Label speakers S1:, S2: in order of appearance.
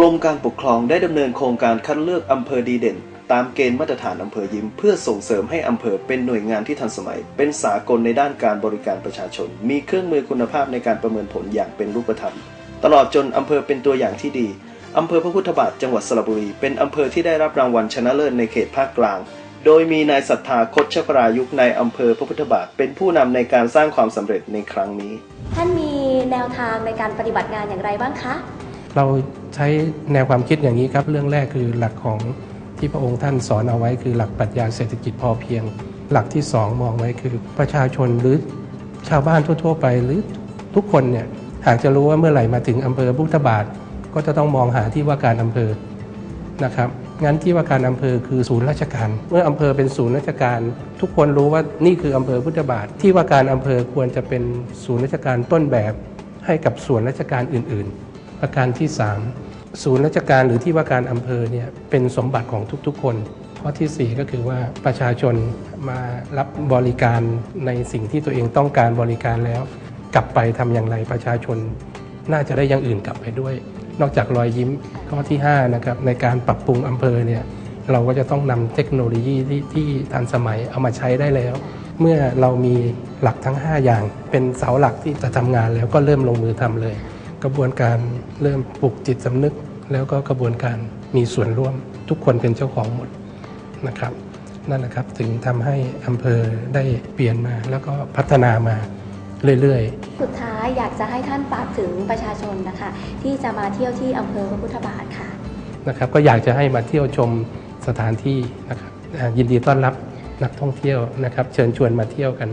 S1: รมการปกครองได้ดำเนินโครงการคัดเลือกอำเภอดีเด่น ตามเกณฑ์มาตรฐานอำเภอยิ้ม เพื่อส่งเสริมให้อำเภอเป็นหน่วยงานที่ทันสมัย เป็นสากลในด้านการบริการประชาชน มีเครื่องมือคุณภาพในการประเมินผลอย่างเป็นรูปธรรม ตลอดจนอำเภอเป็นตัวอย่างที่ดีอำเภอพระพุทธบาทจังหวัดสระบุรี เป็นอำเภอที่ได้รับรางวัลชนะเลิศในเขตภาคกลาง โดยมีนายศรัทธาคดชปรายุกในอำเภอพระพุทธบาท เป็นผู้นำในการสร้างความสำเร็จในครั้งนี้
S2: ท่านมีแนวทางในการปฏิบัติงานอย่างไรบ้างคะ
S3: เราใช้แนวความคิดอย่างนี้ครับ เรื่องแรกคือหลักของที่พระองค์ท่านสอนเอาไว้คือหลักปรัชญาเศรษฐกิจพอเพียง หลักที่สองมองไว้คือประชาชนหรือชาวบ้านทั่ว ๆ ไปหรือทุกคนเนี่ยหากจะรู้ว่าเมื่อไหร่มาถึงอำเภอพุทธบาท ก็จะต้องมองหาที่ว่าการอำเภอนะครับงั้นที่ว่าการอำเภอคือศูนย์ราชการ เมื่ออำเภอเป็นศูนย์ราชการ ทุกคนรู้ว่านี่คืออำเภอพุทธบาท ที่ว่าการอำเภอควรจะเป็นศูนย์ราชการต้นแบบให้กับส่วนราชการอื่น ๆ ประการที่ 3 ศูนย์ราชการหรือที่ว่าการอำเภอเนี่ยเป็นสมบัติของทุกๆ คน ข้อทีสี่ 4 ก็คือว่าประชาชนมารับบริการในสิ่งที่ตัวเองต้องการบริการแล้ว กลับไปทำอย่างไรประชาชน น่าจะได้อย่างอื่นกลับไปด้วย นอกจากรอยยิ้มข้อที่5นะครับในการปรับปรุงอำเภอเนี่ยเราก็จะต้องนำเทคโนโลยีที่ที่ทันสมัยเอามาใช้ได้แล้ว เมื่อเรามีหลักทั้ง 5 อย่าง เป็นเสาหลักที่จะทำงานแล้วก็เริ่มลงมือทำเลย กระบวนการเริ่มปลุกจิตสำนึก แล้วก็กระบวนการมีส่วนร่วม ทุกคนเป็นเจ้าของหมดนะครับ นั่นแหละครับถึงทำให้อำเภอได้เปลี่ยนมาแล้วก็พัฒนามาเรื่อยๆ
S2: สุดท้ายอยากจะให้ท่านฝากถึงประชาชนนะคะ ที่จะมาเที่ยวที่อำเภอพระพุทธบาทค่ะ
S3: นะครับก็อยากจะให้มาเที่ยวชมสถานที่นะครับอ่ายินดีต้อนรับนักท่องเที่ยวนะครับ เชิญชวนมาเที่ยวกัน